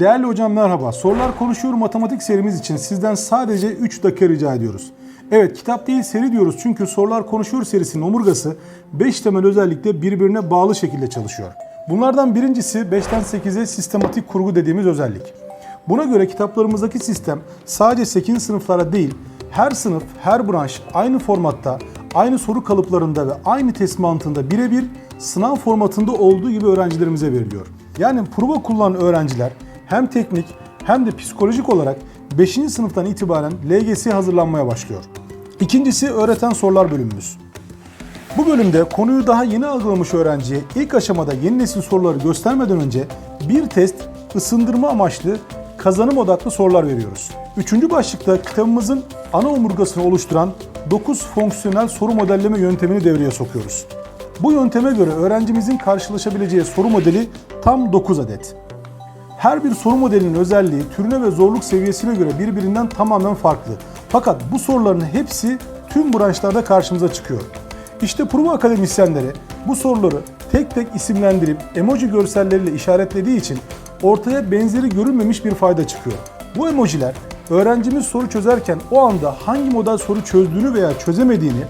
Değerli hocam merhaba. Sorular konuşuyor matematik serimiz için sizden sadece 3 dakika rica ediyoruz. Evet kitap değil seri diyoruz çünkü Sorular Konuşuyor serisinin omurgası 5 temel özellikle birbirine bağlı şekilde çalışıyor. Bunlardan birincisi 5'ten 8'e sistematik kurgu dediğimiz özellik. Buna göre kitaplarımızdaki sistem sadece 8. sınıflara değil, her sınıf, her branş aynı formatta, aynı soru kalıplarında ve aynı test mantığında birebir sınav formatında olduğu gibi öğrencilerimize veriliyor. Yani prova kullanan öğrenciler hem teknik hem de psikolojik olarak 5. sınıftan itibaren LGS'ye hazırlanmaya başlıyor. İkincisi öğreten sorular bölümümüz. Bu bölümde konuyu daha yeni algılamış öğrenciye ilk aşamada yeni nesil soruları göstermeden önce bir test ısındırma amaçlı kazanım odaklı sorular veriyoruz. Üçüncü başlıkta kitabımızın ana omurgasını oluşturan 9 fonksiyonel soru modelleme yöntemini devreye sokuyoruz. Bu yönteme göre öğrencimizin karşılaşabileceği soru modeli tam 9 adet. Her bir soru modelinin özelliği türüne ve zorluk seviyesine göre birbirinden tamamen farklı. Fakat bu soruların hepsi tüm branşlarda karşımıza çıkıyor. İşte prova akademisyenleri bu soruları tek tek isimlendirip emoji görselleriyle işaretlediği için ortaya benzeri görülmemiş bir fayda çıkıyor. Bu emojiler öğrencimiz soru çözerken o anda hangi model soru çözdüğünü veya çözemediğini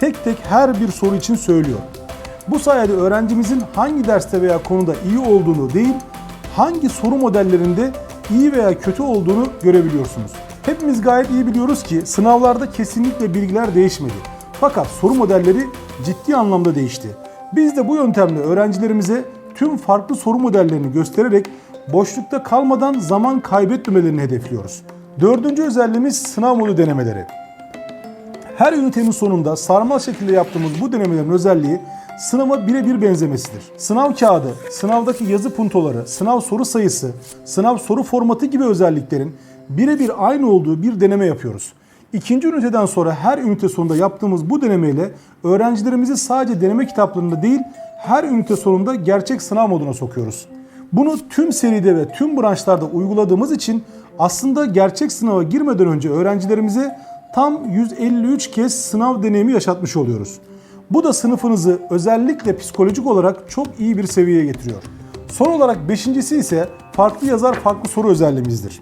tek tek her bir soru için söylüyor. Bu sayede öğrencimizin hangi derste veya konuda iyi olduğunu değil, hangi soru modellerinde iyi veya kötü olduğunu görebiliyorsunuz. Hepimiz gayet iyi biliyoruz ki sınavlarda kesinlikle bilgiler değişmedi. Fakat soru modelleri ciddi anlamda değişti. Biz de bu yöntemle öğrencilerimize tüm farklı soru modellerini göstererek boşlukta kalmadan zaman kaybetmemelerini hedefliyoruz. Dördüncü özelliğimiz sınav modu denemeleri. Her ünitenin sonunda sarmal şekilde yaptığımız bu denemelerin özelliği sınava birebir benzemesidir. Sınav kağıdı, sınavdaki yazı puntoları, sınav soru sayısı, sınav soru formatı gibi özelliklerin birebir aynı olduğu bir deneme yapıyoruz. İkinci üniteden sonra her ünite sonunda yaptığımız bu denemeyle öğrencilerimizi sadece deneme kitaplarında değil, her ünite sonunda gerçek sınav moduna sokuyoruz. Bunu tüm seride ve tüm branşlarda uyguladığımız için aslında gerçek sınava girmeden önce öğrencilerimize tam 153 kez sınav deneyimi yaşatmış oluyoruz. Bu da sınıfınızı özellikle psikolojik olarak çok iyi bir seviyeye getiriyor. Son olarak beşincisi ise farklı yazar farklı soru özelliğimizdir.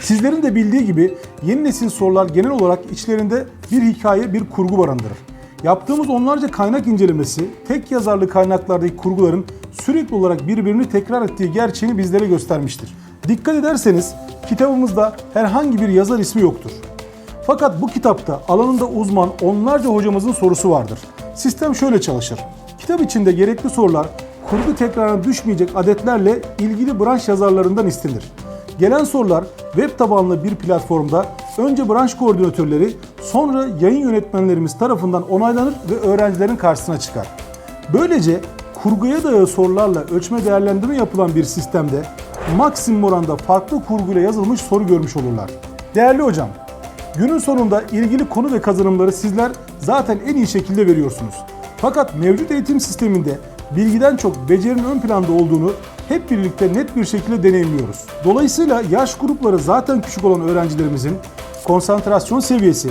Sizlerin de bildiği gibi yeni nesil sorular genel olarak içlerinde bir hikaye, bir kurgu barındırır. Yaptığımız onlarca kaynak incelemesi, tek yazarlı kaynaklardaki kurguların sürekli olarak birbirini tekrar ettiği gerçeğini bizlere göstermiştir. Dikkat ederseniz kitabımızda herhangi bir yazar ismi yoktur. Fakat bu kitapta alanında uzman onlarca hocamızın sorusu vardır. Sistem şöyle çalışır. Kitap içinde gerekli sorular kurgu tekrarına düşmeyecek adetlerle ilgili branş yazarlarından istenir. Gelen sorular web tabanlı bir platformda önce branş koordinatörleri sonra yayın yönetmenlerimiz tarafından onaylanır ve öğrencilerin karşısına çıkar. Böylece kurguya dayalı sorularla ölçme değerlendirme yapılan bir sistemde maksimum oranda farklı kurguyla yazılmış soru görmüş olurlar. Değerli hocam, günün sonunda ilgili konu ve kazanımları sizler zaten en iyi şekilde veriyorsunuz. Fakat mevcut eğitim sisteminde bilgiden çok becerinin ön planda olduğunu hep birlikte net bir şekilde deneyimliyoruz. Dolayısıyla yaş grupları zaten küçük olan öğrencilerimizin konsantrasyon seviyesi,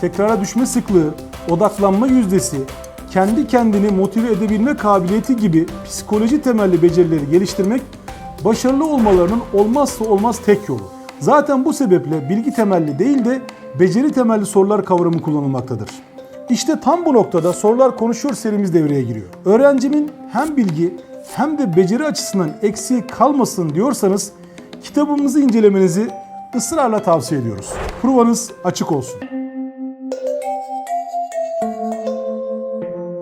tekrara düşme sıklığı, odaklanma yüzdesi, kendi kendini motive edebilme kabiliyeti gibi psikoloji temelli becerileri geliştirmek başarılı olmalarının olmazsa olmaz tek yolu. Zaten bu sebeple bilgi temelli değil de beceri temelli sorular kavramı kullanılmaktadır. İşte tam bu noktada sorular konuşuyor serimiz devreye giriyor. Öğrencimin hem bilgi hem de beceri açısından eksiği kalmasın diyorsanız kitabımızı incelemenizi ısrarla tavsiye ediyoruz. Provanız açık olsun.